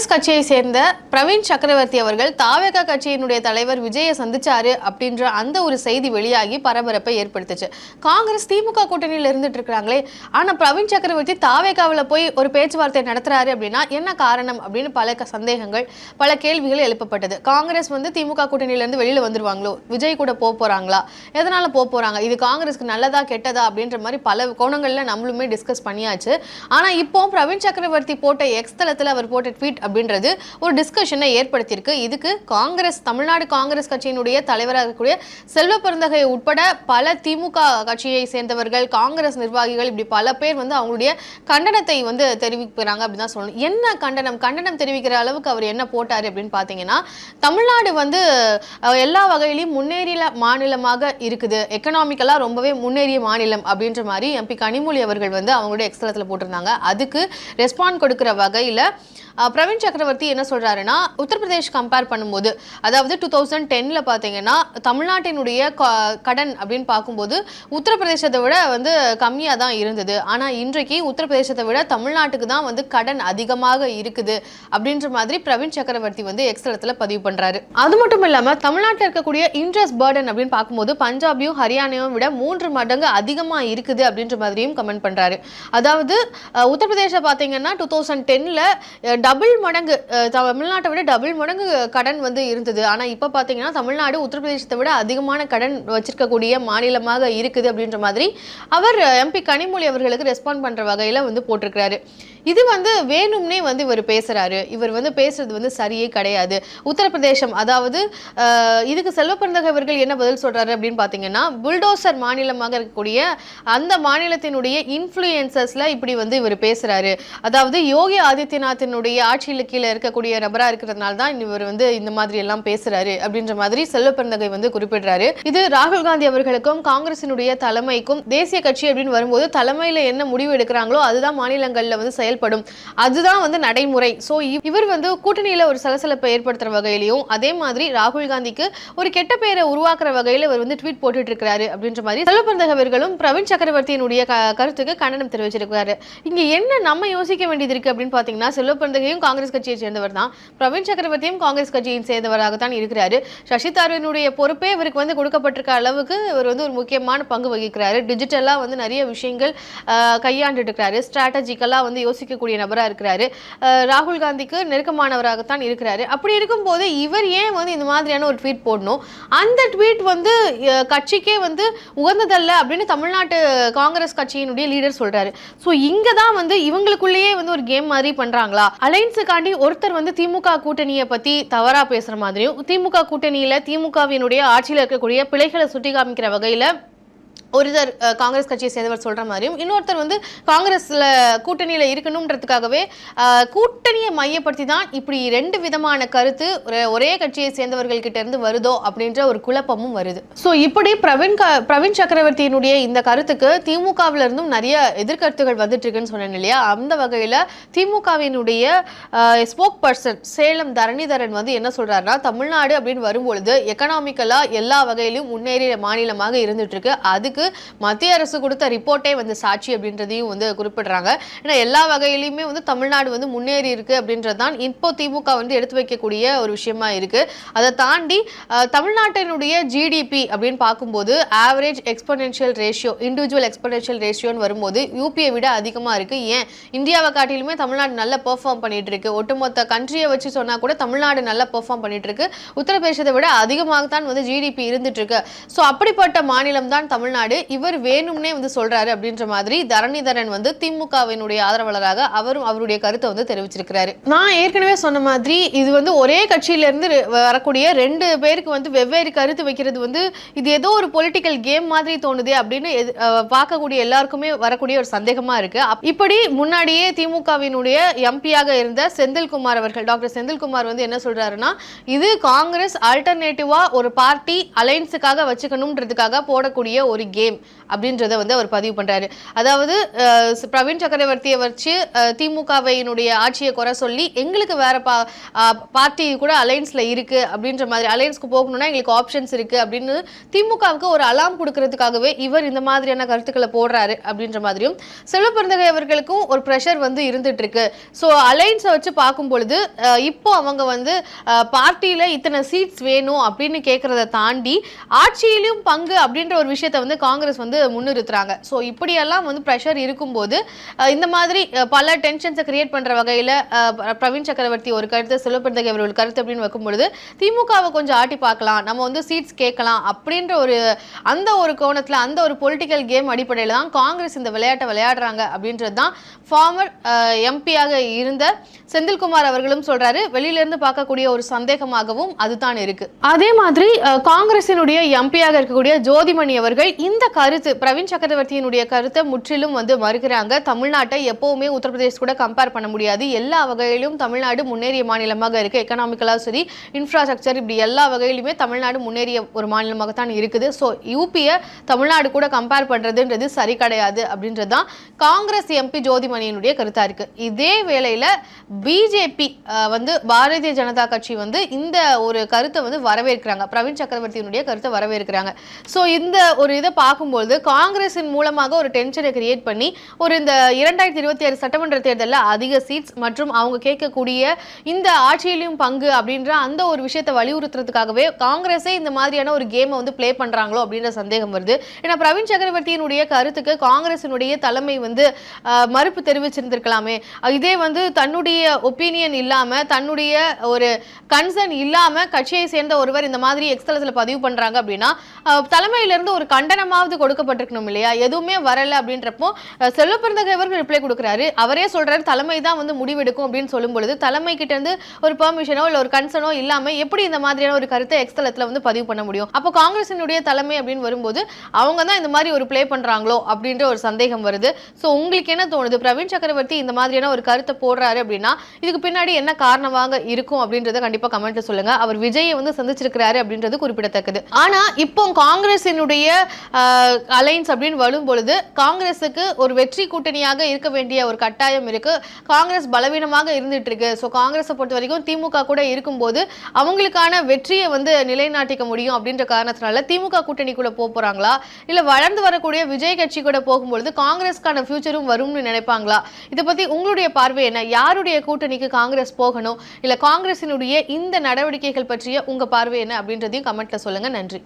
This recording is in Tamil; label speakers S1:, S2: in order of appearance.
S1: காங்கிரஸ் கட்சியை சேர்ந்த பிரவீன் சக்கரவர்த்தி அவர்கள் தாவேகா கட்சியினுடைய தலைவர் விஜயை சந்திச்சாரு அப்படின்ற அந்த ஒரு செய்தி வெளியாகி பரபரப்பை ஏற்படுத்துச்சு. காங்கிரஸ் திமுக கூட்டணியில் இருந்துட்டு இருக்கிறாங்களே ஆனா பிரவீன் சக்கரவர்த்தி தாவேகாவில் போய் ஒரு பேச்சுவார்த்தை நடத்துறாரு அப்படின்னா என்ன காரணம் அப்படின்னு பல சந்தேகங்கள் பல கேள்விகள் எழுப்பப்பட்டது. காங்கிரஸ் வந்து திமுக கூட்டணியில இருந்து வெளியில வந்துருவாங்களோ? விஜய் கூட போக போறாங்களா? எதனால போக போறாங்க? இது காங்கிரஸ்க்கு நல்லதா கெட்டதா அப்படின்ற மாதிரி பல கோணங்கள்ல நம்மளுமே டிஸ்கஸ் பண்ணியாச்சு. ஆனா இப்போ பிரவீன் சக்கரவர்த்தி போட்ட எக்ஸ் தளத்தில் அவர் போட்ட ட்வீட் அப்படின்றது ஒரு டிஸ்கஷனை ஏற்படுத்தியிருக்கு. இதுக்கு காங்கிரஸ் தமிழ்நாடு காங்கிரஸ் கட்சியினுடைய தலைவராக இருக்கக்கூடிய செல்வ பிறந்தகை உட்பட பல திமுக கட்சியை சேர்ந்தவர்கள் காங்கிரஸ் நிர்வாகிகள் இப்படி பல பேர் வந்து அவங்களுடைய கண்டனத்தை வந்து தெரிவிக்கிறாங்க அப்படின்னு தான் சொல்லணும். என்ன கண்டனம்? கண்டனம் தெரிவிக்கிற அளவுக்கு அவர் என்ன போட்டார் அப்படின்னு பார்த்தீங்கன்னா தமிழ்நாடு வந்து எல்லா வகையிலையும் முன்னேறிய மாநிலமாக இருக்குது. எக்கனாமிக்கலாக ரொம்பவே முன்னேறிய மாநிலம் அப்படின்ற மாதிரி எம்பி கனிமொழி அவர்கள் வந்து அவங்களுடைய எக்ஸ்தலத்தில் போட்டிருந்தாங்க. அதுக்கு ரெஸ்பாண்ட் கொடுக்குற வகையில் பிரவீன் சக்கரவர்த்தி என்ன சொல்றாருன்னா உத்தரப்பிரதேஷ் கம்பேர் பண்ணும்போது அதாவது டூ தௌசண்ட் டென்னில் பார்த்தீங்கன்னா தமிழ்நாட்டினுடைய க- கடன் அப்படின்னு பார்க்கும்போது உத்தரப்பிரதேசத்தை விட வந்து கம்மியாக தான் இருந்தது. ஆனால் இன்றைக்கு உத்தரப்பிரதேசத்தை விட தமிழ்நாட்டுக்கு தான் வந்து கடன் அதிகமாக இருக்குது அப்படின்ற மாதிரி பிரவீன் சக்கரவர்த்தி வந்து எக்ஸ்தலத்தில் பதிவு பண்ணுறாரு அது மட்டும் இல்லாமல் தமிழ்நாட்டில் இருக்கக்கூடிய இன்ட்ரெஸ்ட் பேர்டன் அப்படின்னு பார்க்கும்போது பஞ்சாபையும் ஹரியானாவையும் விட மூன்று மடங்கு அதிகமாக இருக்குது அப்படின்ற மாதிரியும் கமெண்ட் பண்ணுறாரு அதாவது அஹ், உத்தரப்பிரதேச பார்த்தீங்கன்னா டூ தௌசண்ட் டென்னில் டபுள் மடங்கு தமிழ்நாட்டை விட டபுள் மடங்கு கடன் வந்து இருந்தது. ஆனால் இப்போ பார்த்தீங்கன்னா தமிழ்நாடு உத்தரப்பிரதேசத்தை விட அதிகமான கடன் வச்சிருக்கக்கூடிய மாநிலமாக இருக்குது அப்படின்ற மாதிரி அவர் எம்பி கனிமொழி அவர்களுக்கு ரெஸ்பாண்ட் பண்ணுற வகையில் வந்து போட்டிருக்கிறாரு. இது வந்து வேணும்னே வந்து இவர் பேசுகிறாரு இவர் வந்து பேசுறது வந்து சரியே கிடையாது. உத்தரப்பிரதேசம் அதாவது இதுக்கு செல்வப்பிறந்தக அவர்கள் என்ன பதில் சொல்கிறாரு அப்படின்னு பார்த்தீங்கன்னா புல்டோசர் மாநிலமாக இருக்கக்கூடிய அந்த மாநிலத்தினுடைய இன்ஃப்ளூயன்சஸில் இப்படி வந்து இவர் பேசுகிறாரு அதாவது யோகி ஆதித்யநாத்தினுடைய ஆட்சி கட்சியில் கீழே இருக்கக்கூடிய நபரா இருக்கிறதுனால தான் இவர் வந்து இந்த மாதிரி எல்லாம் பேசுறாரு அப்படின்ற மாதிரி செல்வப்பிறந்தகை வந்து குறிப்பிடுறாரு. இது ராகுல் காந்தி அவர்களுக்கும் காங்கிரசினுடைய தலைமைக்கும் தேசிய கட்சி அப்படின்னு வரும்போது தலைமையில என்ன முடிவு எடுக்கிறாங்களோ அதுதான் மாநிலங்கள்ல வந்து செயல்படும். அதுதான் வந்து நடைமுறை. ஸோ இவர் வந்து கூட்டணியில ஒரு சலசலப்பை ஏற்படுத்துற வகையிலையும் அதே மாதிரி ராகுல் காந்திக்கு ஒரு கெட்ட பெயரை உருவாக்குற வகையில இவர் வந்து ட்வீட் போட்டுட்டு இருக்கிறாரு அப்படின்ற மாதிரி செல்வப்பிறந்தக அவர்களும் பிரவீன் சக்கரவர்த்தியினுடைய க- கருத்துக்கு கண்டனம் தெரிவிச்சிருக்காரு இங்க என்ன நம்ம யோசிக்க வேண்டியது இருக்கு அப்படின்னு பாத்தீங்கன்னா செல்வப்பிறந்தகையும் காங்கிரஸ் காங்கிரஸ் கட்சியை சேர்ந்தவர் தான். பிரவீன் சக்கரவர்த்தியும் காங்கிரஸ் கட்சியை சேர்ந்தவராகத்தான் இருக்கிறாரு. சசி தரூரினுடைய பொறுப்பே இவருக்கு வந்து கொடுக்கப்பட்டிருக்க அளவுக்கு இவர் வந்து ஒரு முக்கியமான பங்கு வகிக்கிறாரு. டிஜிட்டலா வந்து நிறைய விஷயங்கள் கையாண்டு இருக்கிறாரு ஸ்ட்ராட்டஜிக்கலாக வந்து யோசிக்கக்கூடிய நபரா இருக்கிறாரு. ராகுல் காந்திக்கு நெருக்கமானவராகத்தான் இருக்கிறாரு. அப்படி இருக்கும்போது இவர் ஏன் வந்து இந்த மாதிரியான ஒரு ட்வீட் போடணும்? அந்த ட்வீட் வந்து கட்சிக்கே வந்து உகந்ததல்ல அப்படின்னு தமிழ்நாட்டு காங்கிரஸ் கட்சியினுடைய லீடர் சொல்றாரு. ஸோ இங்க தான் வந்து இவங்களுக்குள்ளேயே வந்து ஒரு கேம் மாதிரி பண்றாங்களா? அலைன்ஸுக்கு தாண்டி ஒருத்தர் வந்து திமுக கூட்டணியை பத்தி தவறா பேசுற மாதிரியும் திமுக கூட்டணியில திமுகவினுடைய ஆட்சியில் இருக்கக்கூடிய பிழைகளை சுட்டி காமிக்கிற வகையில ஒருத்தர் காங்கிரஸ் கட்சியை சேர்ந்தவர் சொல்ற மாதிரியும் இன்னொருத்தர் வந்து காங்கிரஸ்ல கூட்டணியில இருக்கணும்ன்றதுக்காகவே கூட்டணியை மையப்படுத்தி தான் இப்படி ரெண்டு விதமான கருத்து ஒரே கட்சியை சேர்ந்தவர்கள் கிட்ட இருந்து வருதோ அப்படின்ற ஒரு குழப்பமும் வருது. ஸோ இப்படி பிரவீன் க- பிரவீன் சக்கரவர்த்தியினுடைய இந்த கருத்துக்கு திமுகவில இருந்தும் நிறைய எதிர்கருத்துகள் வந்துட்டு இருக்குன்னு சொன்னேன் இல்லையா? அந்த வகையில திமுகவினுடைய ஸ்போக் பர்சன் சேலம் தரணிதரன் வந்து என்ன சொல்றாருன்னா தமிழ்நாடு அப்படின்னு வரும்பொழுது எக்கனாமிக்கலா எல்லா வகையிலும் முன்னேறிய மாநிலமாக இருந்துட்டு இருக்கு. அதுக்கு மத்திய அரசு கொடுத்த ரிப்போர்ட்டே வந்து சாட்சி அப்படின்றதையும் வந்து குறிப்பிடுறாங்க. ஏன்னா எல்லா வகையிலுமே வந்து தமிழ்நாடு வந்து முன்னேறி இருக்கு அப்படின்றது தான் இப்போ திமுக வந்து எடுத்து வைக்கக்கூடிய ஒரு விஷயமா இருக்கு. அதை தாண்டி தமிழ்நாட்டினுடைய ஜிடிபி அப்படின்னு பார்க்கும்போது average exponential ratio individual exponential ரேஷியோன்னு வரும்போது யூபியை விட அதிகமாக இருக்கு. ஏன்? இந்தியாவை காட்டிலுமே தமிழ்நாடு நல்லா பெர்ஃபார்ம் பண்ணிட்டு இருக்கு. ஒட்டுமொத்த கண்ட்ரியை வச்சு சொன்னா கூட தமிழ்நாடு நல்லா பெர்ஃபார்ம் பண்ணிட்டு இருக்கு. உத்தரப்பிரதேசத்தை விட அதிகமாக தான் வந்து ஜிடிபி இருந்துட்டு இருக்கு. ஸோ அப்படிப்பட்ட மாநிலம் தான் தமிழ்நாடு இவர் வேணும்னே வந்து சொல்றாரு அப்படின்ற மாதிரி தரணிதரன் வந்து திமுகவினுடைய ஆதரவாளராக அவரும் அவருடைய கருத்தை வந்து தெரிவிச்சிருக்கிறாரு. நான் ஏற்கனவே சொன்ன மாதிரி இது வந்து ஒரே கட்சியில இருந்து வரக்கூடிய ரெண்டு பேருக்கு வந்து வெவ்வேறு கருத்து வைக்கிறது வந்து இது ஏதோ ஒரு பொலிட்டிக்கல் கேம் மாதிரி தோணுதே அப்படின்னு எது- பார்க்கக்கூடிய எல்லாருக்குமே வரக்கூடிய ஒரு சந்தேகமா இருக்கு. இப்படி முன்னாடியே திமுகவினுடைய எம்பியாக இருந்த செந்தில்குமார் அவர்கள் டாக்டர் செந்தில்குமார் வந்து என்ன சொல்றாருன்னா இது காங்கிரஸ் ஆல்டர்னேட்டிவா ஒரு பார்ட்டி அலைன்ஸுக்காக வச்சுக்கணும்ன்றதுக்காக போடக்கூடிய ஒரு கேம் அப்படின்றத வந்து அவர் பதிவு பண்ணுறாரு அதாவது பிரவீன் சக்கரவர்த்தியை வச்சு திமுகவையினுடைய ஆட்சியை குறை சொல்லி எங்களுக்கு வேற பா பார்ட்டி கூட அலையன்ஸில் இருக்குது அப்படின்ற மாதிரி அலைன்ஸ்க்கு போகணும்னா எங்களுக்கு ஆப்ஷன்ஸ் இருக்குது அப்படின்னு திமுகவுக்கு ஒரு அலாம் கொடுக்கறதுக்காகவே இவர் இந்த மாதிரியான கருத்துக்களை போடுறாரு அப்படின்ற மாதிரியும் செல்வப்பிறந்தகை அவர்களுக்கும் ஒரு ப்ரெஷர் வந்து இருந்துட்டு இருக்கு ஸோ அலைன்ஸை வச்சு பார்க்கும் பொழுது இப்போ அவங்க வந்து பார்ட்டியில் இத்தனை சீட்ஸ் வேணும் அப்படின்னு கேட்குறத தாண்டி ஆட்சியிலும் பங்கு அப்படின்ற ஒரு விஷயத்தை வந்து காங்கிரஸ் வந்து முன்னிறுத்துறாங்க. ஸோ இப்படியெல்லாம் வந்து ப்ரெஷர் இருக்கும்போது இந்த மாதிரி பல டென்ஷன்ஸை கிரியேட் பண்ணுற வகையில் பிரவீன் சக்கரவர்த்தி ஒரு கருத்து செல்வப்பிறந்தகை அவர்கள் கருத்து அப்படின்னு வைக்கும்பொழுது திமுகவை கொஞ்சம் ஆட்டி பார்க்கலாம் நம்ம வந்து சீட்ஸ் கேட்கலாம் அப்படின்ற ஒரு அந்த ஒரு கோணத்தில் அந்த ஒரு பொலிட்டிக்கல் கேம் அடிப்படையில் தான் காங்கிரஸ் இந்த விளையாட்டை விளையாடுறாங்க அப்படின்றது தான் ஃபார்மர் எம்பியாக இருந்த செந்தில்குமார் அவர்களும் சொல்கிறாரு வெளியிலேருந்து பார்க்கக்கூடிய ஒரு சந்தேகமாகவும் அதுதான் இருக்குது அதே மாதிரி காங்கிரசினுடைய எம்பியாக இருக்கக்கூடிய ஜோதிமணி அவர்கள் இந்த இந்த கருத்து பிரவீன் சக்கரவர்த்தியினுடைய கருத்தை முற்றிலும் வந்து மறுக்கிறாங்க. தமிழ்நாட்டை எப்பவுமே உத்தரப்பிரதேஷ் கூட கம்பேர் பண்ண முடியாது. எல்லா வகையிலும் தமிழ்நாடு முன்னேறிய மாநிலமாக இருக்கு. எக்கனாமிக்கலாக சரி இன்ஃப்ராஸ்ட்ரக்சர் இப்படி எல்லா வகையிலுமே தமிழ்நாடு முன்னேறிய ஒரு மாநிலமாக தான் இருக்குது ஸோ யூபியை தமிழ்நாடு கூட கம்பேர் பண்றதுன்றது சரி கிடையாது அப்படின்றது தான் காங்கிரஸ் எம்பி ஜோதிமணியினுடைய கருத்தா இருக்கு. இதே வேளையில பிஜேபி வந்து பாரதிய ஜனதா கட்சி வந்து இந்த ஒரு கருத்தை வந்து வரவேற்கிறாங்க. பிரவீன் சக்கரவர்த்தியினுடைய கருத்தை வரவேற்கிறாங்க. ஸோ இந்த ஒரு இதை பார்க்கும்போது காங்கிரஸின் மூலமாக ஒரு டென்ஷனை கிரியேட் பண்ணி ஒரு இந்த இரண்டாயிரத்தி இருபத்தி ஆறு சட்டமன்ற தேர்தலில் அதிக சீட்ஸ் மற்றும் அவங்க கேட்கக்கூடிய இந்த ஆட்சியிலும் பங்கு அப்படின்ற அந்த ஒரு விஷயத்தை வலியுறுத்துறதுக்காகவே காங்கிரஸே இந்த மாதிரியான ஒரு கேமை வந்து ப்ளே பண்ணுறாங்களோ அப்படின்ற சந்தேகம் வருது. ஏன்னா பிரவீன் சக்கரவர்த்தியினுடைய கருத்துக்கு காங்கிரசினுடைய தலைமை வந்து மறுப்பு தெரிவிச்சிருந்திருக்கலாமே. இதே வந்து தன்னுடைய ஒப்பீனியன் இல்லாமல் தன்னுடைய ஒரு கன்சர்ன் இல்லாமல் கட்சியை சேர்ந்த ஒருவர் இந்த மாதிரி எக்ஸ்தலத்தில் பதிவு பண்ணுறாங்க அப்படின்னா தலைமையிலிருந்து ஒரு கண்டனம் ஒரு கொடுக்கப்பட்டிருக்கணும் இல்லையா? எதுவுமே வரல அப்படின்றப்போ செல்வ செல்வப்பிறந்தகை அவர்கள் ரிப்ளை கொடுக்குறாரு. அவரே சொல்றாரு தலைமை தான் வந்து முடிவெடுக்கும் அப்படின்னு சொல்லும் பொழுது தலைமை கிட்ட இருந்து ஒரு பெர்மிஷனோ இல்ல ஒரு கன்சர்னோ இல்லாம எப்படி இந்த மாதிரியான ஒரு கருத்தை எக்ஸ்தலத்துல வந்து பதிவு பண்ண முடியும்? அப்போ காங்கிரசினுடைய தலைமை அப்படின்னு வரும்போது அவங்க தான் இந்த மாதிரி ஒரு ப்ளே பண்றாங்களோ அப்படின்ற ஒரு சந்தேகம் வருது. ஸோ உங்களுக்கு என்ன தோணுது? பிரவீன் சக்கரவர்த்தி இந்த மாதிரியான ஒரு கருத்தை போடுறாரு அப்படின்னா இதுக்கு பின்னாடி என்ன காரணமாக இருக்கும் அப்படின்றத கண்டிப்பா கமெண்ட்ல சொல்லுங்க. அவர் விஜயை வந்து சந்திச்சிருக்கிறாரு அப்படின்றது குறிப்பிடத்தக்கது. ஆனா இப்போ காங்கிரசினுடைய அலைன்ஸ் அப்படின்னு வரும் பொழுது காங்கிரஸுக்கு ஒரு வெற்றி கூட்டணியாக இருக்க வேண்டிய ஒரு கட்டாயம் இருக்கு. காங்கிரஸ் பலவீனமாக இருந்துட்டு இருக்கு ஸோ காங்கிரஸை பொறுத்த வரைக்கும் திமுக கூட இருக்கும்போது அவங்களுக்கான வெற்றியை வந்து நிலைநாட்டிக்க முடியும் அப்படின்ற காரணத்தினால திமுக கூட்டணிக்குள்ள போக போறாங்களா? இல்லை வளர்ந்து வரக்கூடிய விஜய் கட்சி கூட போகும்பொழுது காங்கிரஸ்க்கான ஃபியூச்சரும் வரும்னு நினைப்பாங்களா? இதை பத்தி உங்களுடைய பார்வை என்ன? யாருடைய கூட்டணிக்கு காங்கிரஸ் போகணும்? இல்லை காங்கிரசினுடைய இந்த நடவடிக்கைகள் பற்றிய உங்க பார்வை என்ன அப்படின்றதையும் கமெண்ட்ல சொல்லுங்க. நன்றி.